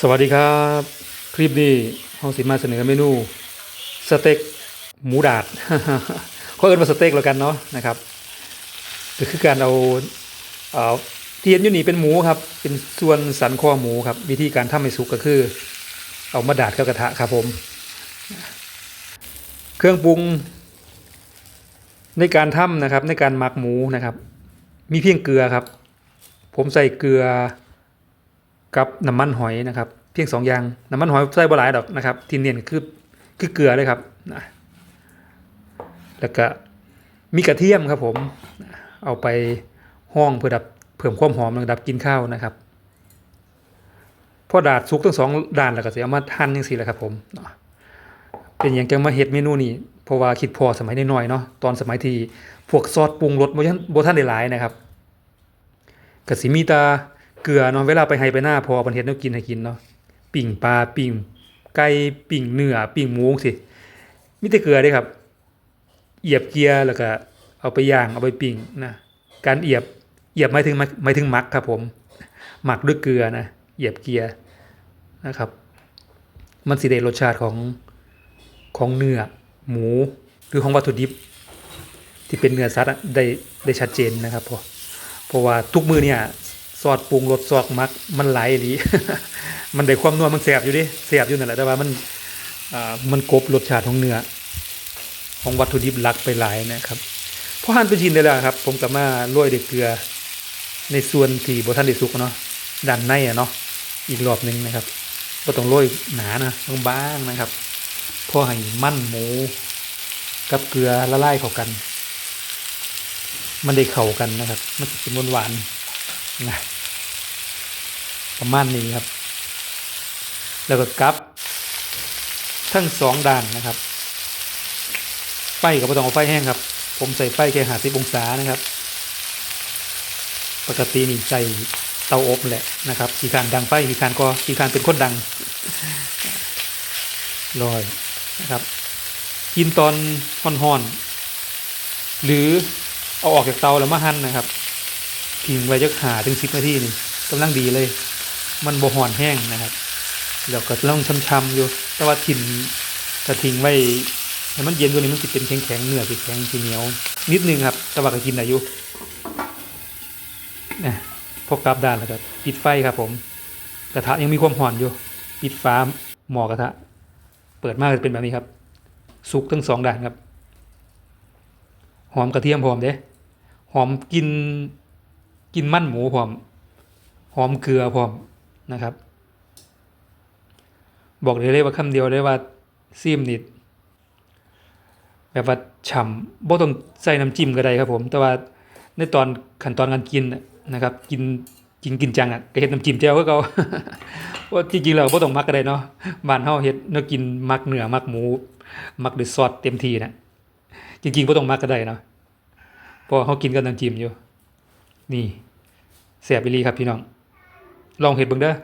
สวัสดีครับ คลิปนี้เฮาสิมาเสนอเมนูสเต็กหมูดาดเขาเอิ้นว่าสเต็กแล้วกันเนาะนะครับก็คือการเอาเอ่อที่เห็นอยู่นี่เป็นหมูครับ เป็นส่วนสันคอหมูครับ วิธีการทำให้สุกก็คือ เอามาดาดเข้ากระทะครับผม เครื่องปรุง ในการทำนะครับ ในการหมักหมูนะครับ มีเพียงเกลือครับ ผมใส่เกลือ กับน้ำมันหอยนะครับเพียงสองอย่างน้ำมันหอยใส่บหลายดอกนะครับ ที่เนียนคือคือเกลือเลยครับนะแล้วก็มีกระเทียมครับผมเอาไปห้องเพื่อดับเพิ่มความหอมแล้วก็ดับกินข้าวนะครับพอดาดสุกทั้งสองด้านแล้วก็จะเอามาหั่นจังซี่แหละครับผมเป็นอย่างจังมาเฮ็ดเมนูนี้เพราะว่าคิดพอสมัยน้อยๆเนาะตอนสมัยที่พวกซอสปรุงรสบ่ทันบ่ทันได้หลายนะครับก็สิมีตา เกลือเนาะเวลาไปไฮไปหน้าพอประเทศแนวกินให้กินเนาะปิ่งปลาปิ่งไก่ปิ่งเนื้อปิ่งหมูสิมีแต่เกลือเด้ครับเอียบเกียร์แล้วก็เอาไปย่างเอาไปปิ่งนะการเอียบเอียบหมายถึงหมายถึงหมักครับผมหมักด้วยเกลือนะเอียบเกียร์นะครับ มันสิได้รสชาติของของเนื้อหมูหรือของวัตถุดิบ ที่เป็นเนื้อสัตว์ได้ได้ชัดเจนนะครับพราะเพราะว่าทุกมือเนี่ย อสปรุงรสซอสมักมันไหลดีมันได้ความนัวมันแสบอยู่ดิแสบอยู่นั่นแหละแต่ว่ามันอ่ามันกบรสชาติของเนื้อของวัตถุดิบหลักไปหลายนะครับพอหั่นเป็นชิ้นได้แล้วครับ ผมกับมาโรยด้วยเกลือ ในส่วนที่บทันได้สุกเนาะด้านในอะเนาะอีกรอบหนึ่งนะครับก็ต้องโรยหนานะบางๆนะครับพอให้มันหมูกับเกลือละลายเข้ากัน มันได้เข้ากันนะครับ มันจะเป็นหวานๆนะ ประมาณนี้ครับ แล้วก็กลับ ทั้งสองด้านนะครับไฟก็ไม่ต้องเอาไฟแห้งครับ ผมใส่ไฟแค่หาสิบองศานะครับ ปกตินี่ใส่เตาอบแหละนะครับขีการดังไฟขีการก็ขีการเป็นคนดังลอยนะครับ กินตอนห่อนๆหรือเอาออกจากเตาแล้วมาหั่นนะครับทิ้งไว้จักหาถึงสิบนาทีนี่กำลังดีเลย มันบ่ห่อนแห้งนะครับแล้วก็ต้องช้ำๆอยู่ แต่ว่าทิ้งถ้าทิ้งไว้ให้มันเย็นกว่านี้มันสิเป็นแข็งๆเนื้อสิแข็งสิเหนียว นิดนึงครับแต่ว่าก็กินได้อยู่นะพอกลับด้านแล้วก็ปิดไฟครับผม กระทะยังมีความห่อนอยู่ ปิดฟ้าหม้อกระทะ เปิดมากจะเป็นแบบนี้ครับสุกทั้งสองด้านครับ หอมกระเทียมพร้อมเด้หอมกินกินมันหมูพร้อม หอมเกลือพอม นะครับ บอกได้เลยว่าคำเดียวเลยว่าซีมนิดแบบว่าฉ่ำบ่ต้องใส่น้ำจิ้มก็ได้ครับผมแต่ว่าในตอนขั้นตอนการกินนะครับ กินกินกินจังอะก็เฮ็ดน้ำจิ้มแจ่วก็เก่าว่าจริงๆแล้วบ่ต้องมักก็ได้เนาะบ้านเฮาเฮ็ดเนาะกินมักเนื้อมักหมู มักด้วยซอสเต็มที่นะจริงๆบ่ต้องมักก็ได้เนาะเพราะเขากินกับน้ำจิ้มอยู่ นี่แสบไปรีครับพี่น้อง ลองเห็ดเบิ่งเด้อ